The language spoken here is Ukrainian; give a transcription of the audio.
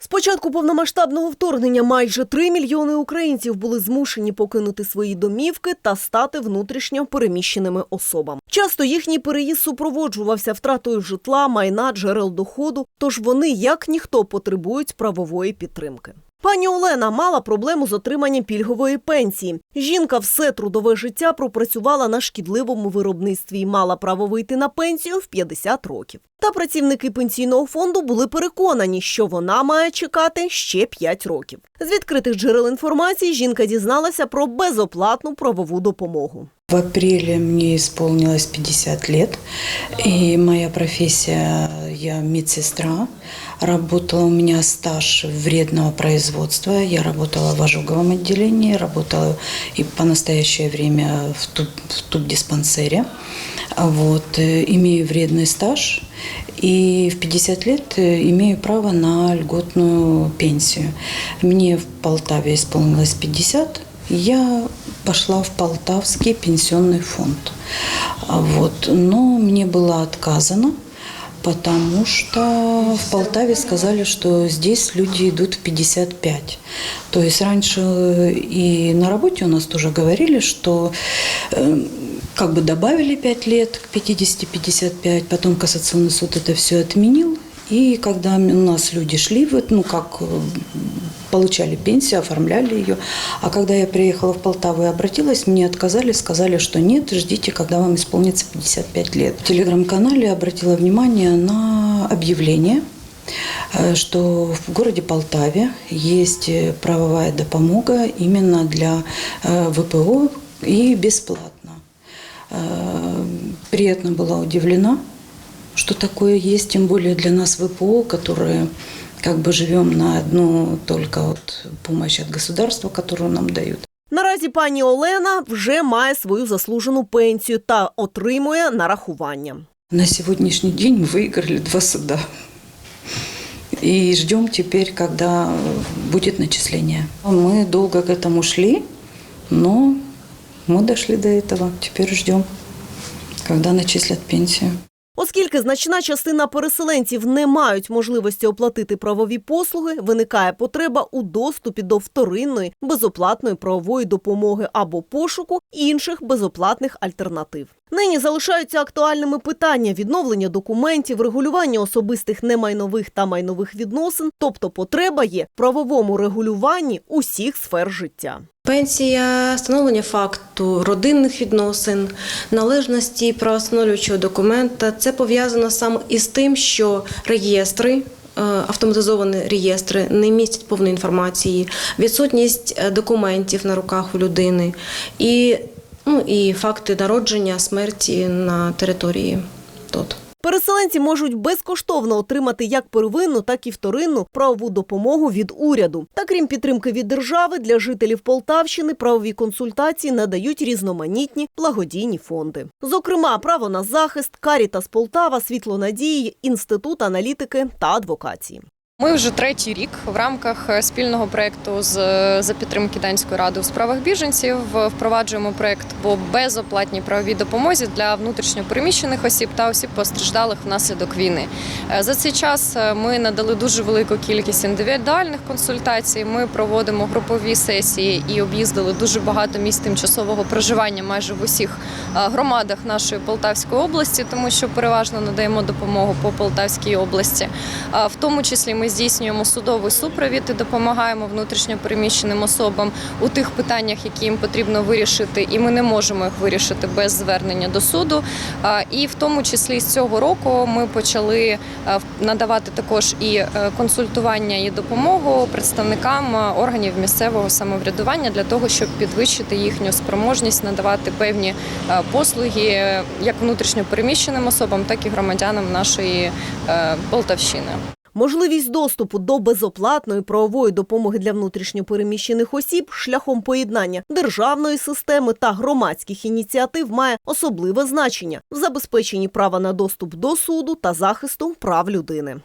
З початку повномасштабного вторгнення майже 3 мільйони українців були змушені покинути свої домівки та стати внутрішньо переміщеними особами. Часто їхній переїзд супроводжувався втратою житла, майна, джерел доходу, тож вони, як ніхто, потребують правової підтримки. Пані Олена мала проблему з отриманням пільгової пенсії. Жінка все трудове життя пропрацювала на шкідливому виробництві і мала право вийти на пенсію в 50 років. Та працівники пенсійного фонду були переконані, що вона має чекати ще 5 років. З відкритих джерел інформації жінка дізналася про безоплатну правову допомогу. В апреле мне исполнилось 50 лет, и моя профессия, я медсестра. Работала у меня стаж вредного производства. Я работала в ожоговом отделении, работала и по настоящее время в, туб, в тубдиспансере. Вот, э, имею вредный стаж и в 50 лет э, имею право на льготную пенсию. Мне в Полтаве исполнилось 50, я пошла в Полтавский пенсионный фонд. А Вот. Но мне было отказано, потому что в Полтаве сказали, что здесь люди идут в 55. То есть раньше и на работе у нас тоже говорили, что э, как бы добавили 5 лет к 50-55, потом Кассационный суд это все отменил. И когда у нас люди шли, вот, ну как э, получали пенсию, оформляли ее. А когда я приехала в Полтаву и обратилась, мне отказали, сказали, что нет, ждите, когда вам исполнится 55 лет. В телеграм-канале обратила внимание на объявление, э, что в городе Полтаве есть э, правовая допомога именно для э, ВПО и бесплатно. Приятно была удивлена, что такое есть, тем более для нас ВПО, которые как бы живем на одну только вот помощь от государства, которую нам дают. Наразі пані Олена вже має свою заслужену пенсію та отримує нарахування. На сегодняшний день мы выиграли два суда. И ждем теперь, когда будет начисление. Мы долго к этому шли, но мы дошли до этого. Теперь ждем, когда начислят пенсию. Оскільки значна частина переселенців не мають можливості оплатити правові послуги, виникає потреба у доступі до вторинної безоплатної правової допомоги або пошуку інших безоплатних альтернатив. Нині залишаються актуальними питання відновлення документів, регулювання особистих немайнових та майнових відносин, тобто потреба є в правовому регулюванні усіх сфер життя. Пенсія, встановлення факту родинних відносин, належності правостановлюючого документа це пов'язано саме із тим, що реєстри. е, Автоматизовані реєстри не містять повної інформації, відсутність е, документів на руках у людини і, ну, і факти народження, смерті на території тут. Переселенці можуть безкоштовно отримати як первинну, так і вторинну правову допомогу від уряду. Та крім підтримки від держави, для жителів Полтавщини правові консультації надають різноманітні благодійні фонди. Зокрема, право на захист, Карітас Полтава, Світло надії, інститут аналітики та адвокації. Ми вже третій рік в рамках е, спільного проєкту з за підтримки Данської ради у справах біженців е, впроваджуємо проєкт по безоплатній правовій допомозі для внутрішньопереміщених осіб та осіб постраждалих внаслідок війни. Е, За цей час е, ми надали дуже велику кількість індивідуальних консультацій. Ми проводимо групові сесії і об'їздили дуже багато місць тимчасового проживання майже в усіх е, громадах нашої Полтавської області, тому що переважно надаємо допомогу по Полтавській області. В тому числі ми здійснюємо судовий супровід і допомагаємо внутрішньопереміщеним особам у тих питаннях, які їм потрібно вирішити, і ми не можемо їх вирішити без звернення до суду. І в тому числі з цього року ми почали е, надавати також і е, консультування і допомогу представникам е, органів місцевого самоврядування для того, щоб підвищити їхню спроможність надавати певні послуги як внутрішньопереміщеним особам, так і громадянам нашої Полтавщини. Можливість доступу до безоплатної правової допомоги для внутрішньопереміщених осіб шляхом поєднання державної системи та громадських ініціатив має особливе значення в забезпеченні права на доступ до суду та захисту прав людини.